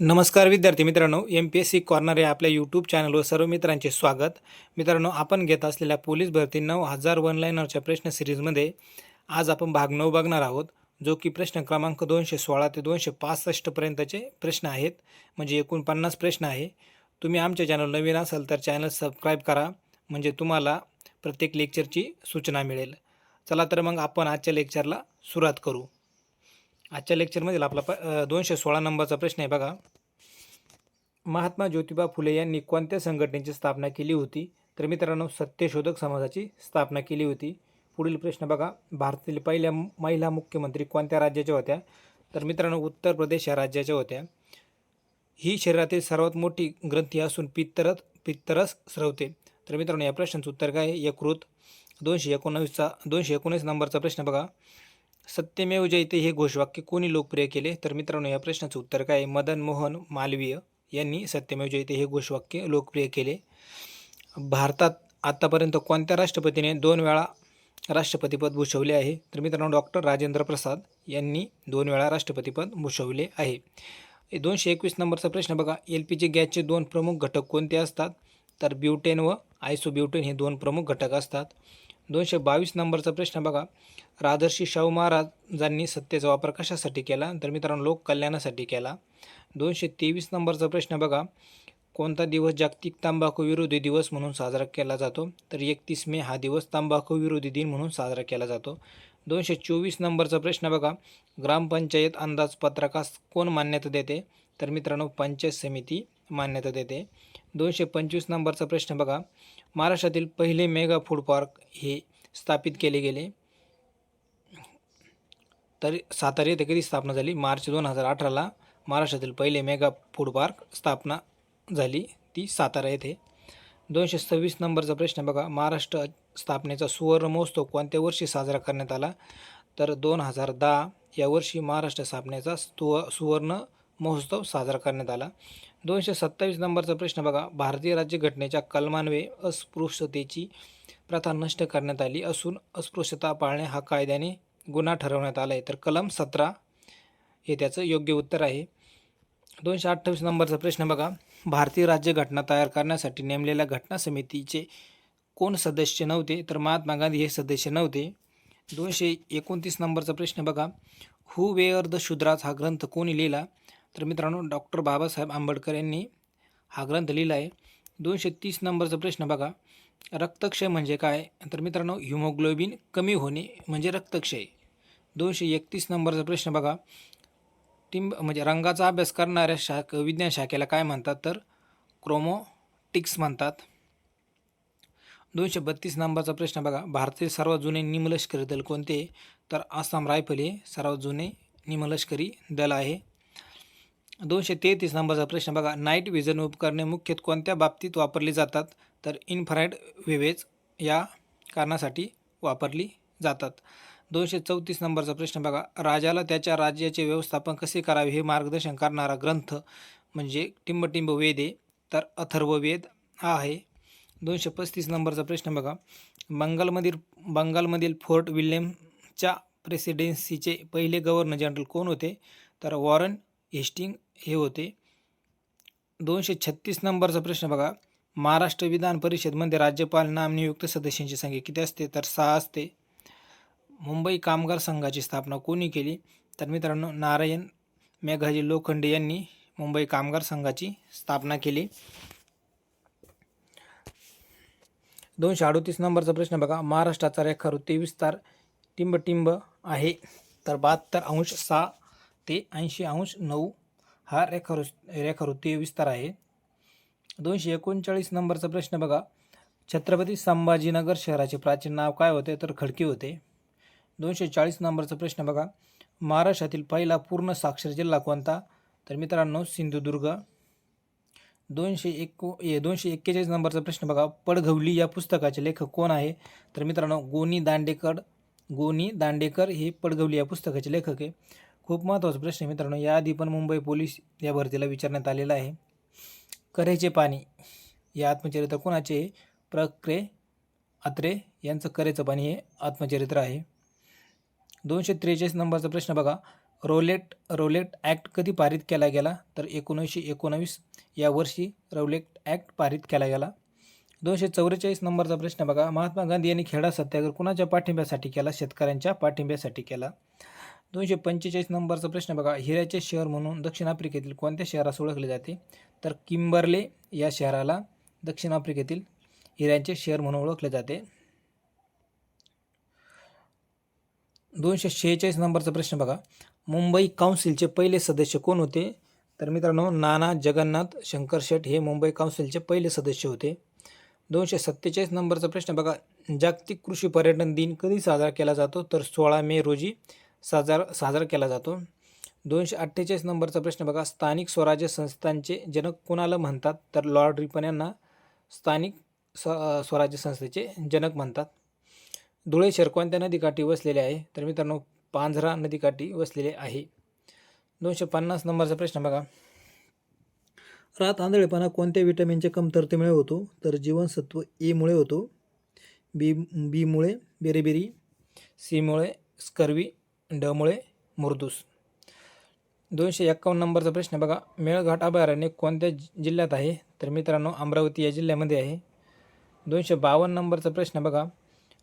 नमस्कार विद्यार्थी मित्रांनो M P S C corner या आपल्या यूट्यूब चॅनलवर सर्व मित्रांचे स्वागत. मित्रांनो आपण घेत असलेल्या पोलीस भरती नऊ हजार वन लाईनरच्या प्रश्न सिरीजमध्ये आज आपण भाग नऊ बघणार आहोत जो की प्रश्न क्रमांक दोनशे सोळा ते दोनशे पासष्टपर्यंतचे प्रश्न आहेत. म्हणजे एकूण पन्नास प्रश्न आहे. तुम्ही आमच्या चॅनल नवीन असाल तर चॅनल सबस्क्राईब करा. म्हणजे तुम्हाला प्रत्येक लेक्चरची सूचना मिळेल. चला तर मग आपण आजच्या लेक्चरला सुरुवात करू. आजच्या लेक्चरमधील आपला प दोनशे सोळा नंबरचा प्रश्न आहे बघा. महात्मा ज्योतिबा फुले यांनी कोणत्या संघटनेची स्थापना केली होती? तर मित्रांनो सत्यशोधक समाजाची स्थापना केली होती. पुढील प्रश्न बघा. भारतातील पहिल्या महिला मुख्यमंत्री कोणत्या राज्याच्या होत्या? तर मित्रांनो उत्तर प्रदेश या राज्याच्या होत्या. ही शरीरातील सर्वात मोठी ग्रंथी असून पित्तरस पित्तरस स्रवते. तर मित्रांनो या प्रश्नाचं उत्तर काय यकृत. दोनशे एकोणावीसचा दोनशे एकोणीस नंबरचा प्रश्न बघा. सत्यमेव जयते हे घोषवाक्य कोणी लोकप्रिय केले? तर मित्रांनो या प्रश्नाचं उत्तर काय आहे? मदन मोहन मालवीय यांनी सत्यमेव जयते हे घोषवाक्य लोकप्रिय केले. भारतात आत्तापर्यंत कोणत्या राष्ट्रपतीने दोन वेळा राष्ट्रपतीपद भूषवले आहे? तर मित्रांनो डॉक्टर राजेंद्र प्रसाद यांनी दोन वेळा राष्ट्रपतीपद भूषवले आहे. दोनशे एकवीस नंबरचा प्रश्न बघा. एल पी जी गॅसचे दोन प्रमुख घटक कोणते असतात? तर ब्युटेन व आयसोब्युटेन हे दोन प्रमुख घटक असतात. दोनशे बावीस नंबरचा प्रश्न बघा. राजर्षी शाहू महाराजांनी सत्तेचा वापर कशासाठी केला? तर मित्रांनो लोक कल्याणासाठी केला. दोनशे तेवीस नंबरचा प्रश्न बघा. कोणता दिवस जागतिक तंबाखू विरोधी दिवस म्हणून साजरा केला जातो? तर एकतीस मे हा दिवस तंबाखू विरोधी दिन म्हणून साजरा केला जातो. दोनशे चोवीस नंबरचा प्रश्न बघा. ग्रामपंचायत अंदाजपत्रकास कोण मान्यता देते? तर मित्रांनो पंचायत समिती मान्यता देते. दोनशे पंचवीस नंबरचा प्रश्न बघा. महाराष्ट्रातील पहिले मेगा फूड पार्क हे स्थापित केले गेले. तर सातारा येथे कधी स्थापना झाली? मार्च दोन हजार अठराला महाराष्ट्रातील पहिले मेगा फूड पार्क स्थापना झाली. ती सातारा येथे. दोनशे सव्वीस नंबरचा प्रश्न बघा. महाराष्ट्र स्थापनेचा सुवर्ण महोत्सव कोणत्या वर्षी साजरा करण्यात आला? तर दोन हजार दहा या वर्षी महाराष्ट्र स्थापनेचा स्तु सुवर्ण महोत्सव साजरा करण्यात आला. दोनशे सत्तावीस नंबरचा प्रश्न बघा. भारतीय राज्यघटनेच्या कलमान्वये अस्पृश्यतेची प्रथा नष्ट करण्यात आली असून अस्पृश्यता पाळणे हा कायद्याने गुन्हा ठरवण्यात आला आहे तर कलम सतरा हे त्याचं योग्य उत्तर आहे. दोनशे अठ्ठावीस नंबरचा प्रश्न बघा. भारतीय राज्यघटना तयार करण्यासाठी नेमलेल्या घटना समितीचे कोण सदस्य नव्हते? तर महात्मा गांधी हे सदस्य नव्हते. दोनशे एकोणतीस नंबरचा प्रश्न बघा. हू वेअर द शुद्राज हा ग्रंथ कोणी लिहिला? तर मित्रांनो डॉक्टर बाबासाहेब आंबेडकर यांनी हा ग्रंथ लिहिला आहे. दोनशे तीस नंबरचा प्रश्न बघा. रक्तक्षय म्हणजे काय? तर मित्रांनो हिमोग्लोबिन कमी होणे म्हणजे रक्तक्षय. दोनशे एकतीस नंबरचा प्रश्न बघा. टिंब म्हणजे रंगाचा अभ्यास करणाऱ्या शाख विज्ञान शाखेला काय म्हणतात? तर क्रोमोटिक्स म्हणतात. दोनशे बत्तीस नंबरचा प्रश्न बघा. भारतातील सर्वात जुने निमलष्करी दल कोणते? तर आसाम रायफल हे सर्वात जुने निमलष्करी दल आहे. दोनशे तेहतीस नंबरचा प्रश्न बघा. नाईट विजन उपकरणे मुख्यतः कोणत्या बाबतीत वापरली जातात? तर इन्फ्रारेड वेव्हेज या कारणासाठी वापरली जातात. दोनशे चौतीस नंबरचा प्रश्न बघा. राजाला त्याच्या राज्याचे व्यवस्थापन कसे करावे हे मार्गदर्शन करणारा ग्रंथ म्हणजे टिंबटिंब वेद आहे तर अथर्ववेद हा आहे. दोनशे पस्तीस नंबरचा प्रश्न बघा. बंगालमधील बंगालमधील फोर्ट विल्यमच्या प्रेसिडेन्सीचे पहिले गव्हर्नर जनरल कोण होते? तर वॉरन हेस्टिंग हे होते. दोनशे छत्तीस नंबरचा प्रश्न बघा. महाराष्ट्र विधान परिषदमध्ये राज्यपाल नामनियुक्त सदस्यांची संख्या किती असते? तर सहा असते. मुंबई कामगार संघाची स्थापना कोणी केली? तर मित्रांनो नारायण मेघाजी लोखंडे यांनी मुंबई कामगार संघाची स्थापना केली. दोनशे अडोतीस नंबरचा प्रश्न बघा. महाराष्ट्राचा रेखावृत्ती तेवीस तार टिंबटिंब आहे. तर बहात्तर अंश सहा ते ऐंशी अंश नऊ हा रेखावृ रेखावृत्तीय विस्तार आहे. दोनशे एकोणचाळीस नंबरचा प्रश्न बघा. छत्रपती संभाजीनगर शहराचे प्राचीन नाव काय होते? तर खडकी होते. दोनशे चाळीस नंबरचा प्रश्न बघा. महाराष्ट्रातील पहिला पूर्ण साक्षर जिल्हा कोणता? तर मित्रांनो सिंधुदुर्ग. दोनशे एको ए दोनशे एक्केचाळीस नंबरचा प्रश्न बघा. पडघवली या पुस्तकाचे लेखक कोण आहे? तर मित्रांनो गोनी दांडेकर गोनी दांडेकर हे पडघवली या पुस्तकाचे लेखक आहे. खूप महत्त्वाचा प्रश्न आहे मित्रांनो. याआधी पण मुंबई पोलीस या भरतीला विचारण्यात आलेला आहे. करेचे पाणी या आत्मचरित्र कोणाचे? प्रक्रे अत्रे यांचं करेचं पाणी हे आत्मचरित्र आहे. दोनशे त्रेचाळीस नंबरचा प्रश्न बघा. रोलेट रोलेट ॲक्ट कधी पारित केला गेला? तर एकोणीसशे एकोणावीस या वर्षी रोलेट ॲक्ट पारित केला गेला. दोनशे चौवेचाळीस नंबरचा प्रश्न बघा. महात्मा गांधी यांनी खेडा सत्याग्रह कुणाच्या पाठिंब्यासाठी केला? शेतकऱ्यांच्या पाठिंब्यासाठी केला. दोनशे पंचेचाळीस नंबरचा प्रश्न बघा. हिऱ्याचे शहर म्हणून दक्षिण आफ्रिकेतील कोणत्या शहरास ओळखले जाते? तर किंबर्ले या शहराला दक्षिण आफ्रिकेतील हिऱ्यांचे शहर म्हणून ओळखले जाते. दोनशे शेहेचाळीस नंबरचा प्रश्न बघा. मुंबई काउन्सिलचे पहिले सदस्य कोण होते? तर मित्रांनो नाना जगन्नाथ शंकर शेठ हे मुंबई काउन्सिलचे पहिले सदस्य होते. दोनशे सत्तेचाळीस नंबरचा प्रश्न बघा. जागतिक कृषी पर्यटन दिन कधी साजरा केला जातो? तर सोळा मे रोजी साजार साजरा केला जातो. दोनशे अठ्ठेचाळीस नंबरचा प्रश्न बघा. स्थानिक स्वराज्य संस्थांचे जनक कोणाला म्हणतात? तर लॉर्ड रिपन यांना स्थानिक स स्वराज्य संस्थेचे जनक म्हणतात. धुळे शहर कोणत्या नदीकाठी वसलेले आहे. तर मित्रांनो पांझरा नदीकाठी वसलेले आहे. दोनशे पन्नास नंबरचा प्रश्न बघा. रात आंधळेपणा कोणत्या विटॅमिनच्या कमतरतेमुळे होतो? तर जीवनसत्व एमुळे होतो. बी बीमुळे बेरीबेरी. सीमुळे स्कर्वी. डमुळे मुर्दूस. दोनशे एक्कावन्न नंबरचा प्रश्न बघा. मेळघाट अभयारण्य कोणत्या जिल्ह्यात आहे? तर मित्रांनो अमरावती या जिल्ह्यामध्ये आहे. दोनशे बावन्न नंबरचा प्रश्न बघा.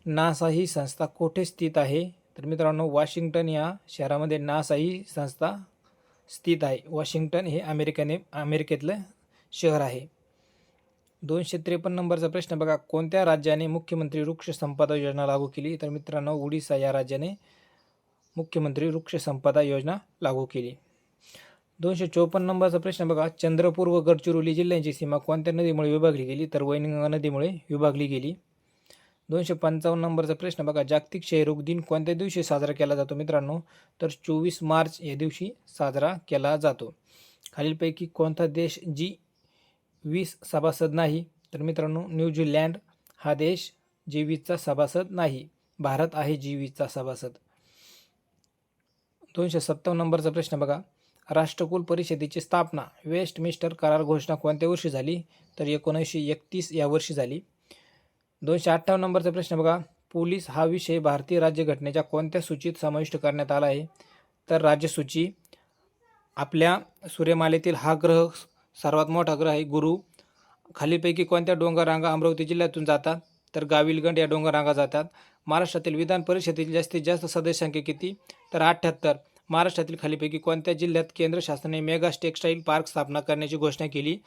नासा ही संस्था कोठे स्थित आहे? तर मित्रांनो वॉशिंग्टन या शहरामध्ये नासा ही संस्था स्थित आहे. वॉशिंग्टन हे अमेरिकेने अमेरिकेतलं शहर आहे. दोनशे त्रेपन्न नंबरचा प्रश्न बघा. कोणत्या राज्याने मुख्यमंत्री वृक्ष संपदा योजना लागू केली? तर मित्रांनो ओडिसा या राज्याने मुख्यमंत्री वृक्ष संपदा योजना लागू केली. दोनशे चोपन्न नंबरचा प्रश्न बघा. चंद्रपूर व गडचिरोली जिल्ह्यांची सीमा कोणत्या नदीमुळे विभागली गेली? तर वैनगंगा नदीमुळे विभागली गेली. दोनशे पंचावन्न नंबरचा प्रश्न बघा. जागतिक क्षयरोग दिन कोणत्या दिवशी साजरा केला जातो मित्रांनो? तर चोवीस मार्च या दिवशी साजरा केला जातो. खालीलपैकी कोणता देश जी वीस सभासद नाही? तर मित्रांनो न्यूझीलँड हा देश जी वीसचा सभासद नाही. भारत आहे जी वीसचा सभासद. दोनशे सत्तावन्न नंबरचा प्रश्न बघा. राष्ट्रकुल परिषदेची स्थापना वेस्टमिस्टर करार घोषणा कोणत्या वर्षी झाली? तर एकोणीसशे एकतीस या वर्षी झाली. दोनशे अठ्ठावन्न नंबरचा प्रश्न बघा. पोलीस हा विषय भारतीय राज्यघटनेच्या कोणत्या सूचीत समाविष्ट करण्यात आला आहे? तर राज्यसूची आपल्या सूर्यमालेतील हा ग्रह सर्वात मोठा ग्रह आहे गुरु. खालीलपैकी कोणत्या डोंगररांगा अमरावती जिल्ह्यातून जातात? तर गाविलगंड या डोंगररांगा जातात. महाराष्ट्रातील विधान परिषदेतील जास्तीत जास्त सदस्य किती? तर अठ्ठ्याहत्तर महाराष्ट्रातील खालीपैकी कोणत्या जिल्ह्यात केंद्र शासनाने मेगा टेक्स्टाईल पार्क स्थापना करण्याची घोषणा केली?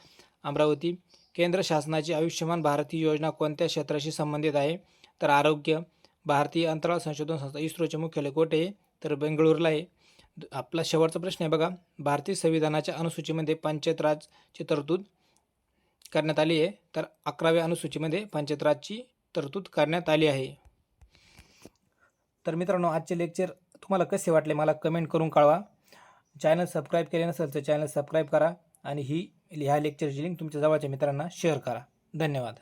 अमरावती. केंद्र शासनाची आयुष्यमान भारत ही योजना कोणत्या क्षेत्राशी संबंधित आहे? तर आरोग्य भारतीय अंतराळ संशोधन संस्था इस्रोचे मुख्यालय कोठे आहे? तर बेंगळूरला आहे. आपला शेवटचा प्रश्न आहे बघा. भारतीय संविधानाच्या अनुसूचीमध्ये पंचायत राजची तरतूद करण्यात आली आहे. तर अकराव्या अनुसूचीमध्ये पंचायत राजची तरतूद करण्यात आली आहे. तर मित्रांनो आजचे लेक्चर तुम्हाला कसे वाटले मला कमेंट करून कळवा. चॅनल सबस्क्राईब केले नसेल तर चॅनल सबस्क्राईब करा आणि ही ह्या लेक्चरची लिंक तुमच्या जवळच्या मित्रांना शेअर करा. धन्यवाद.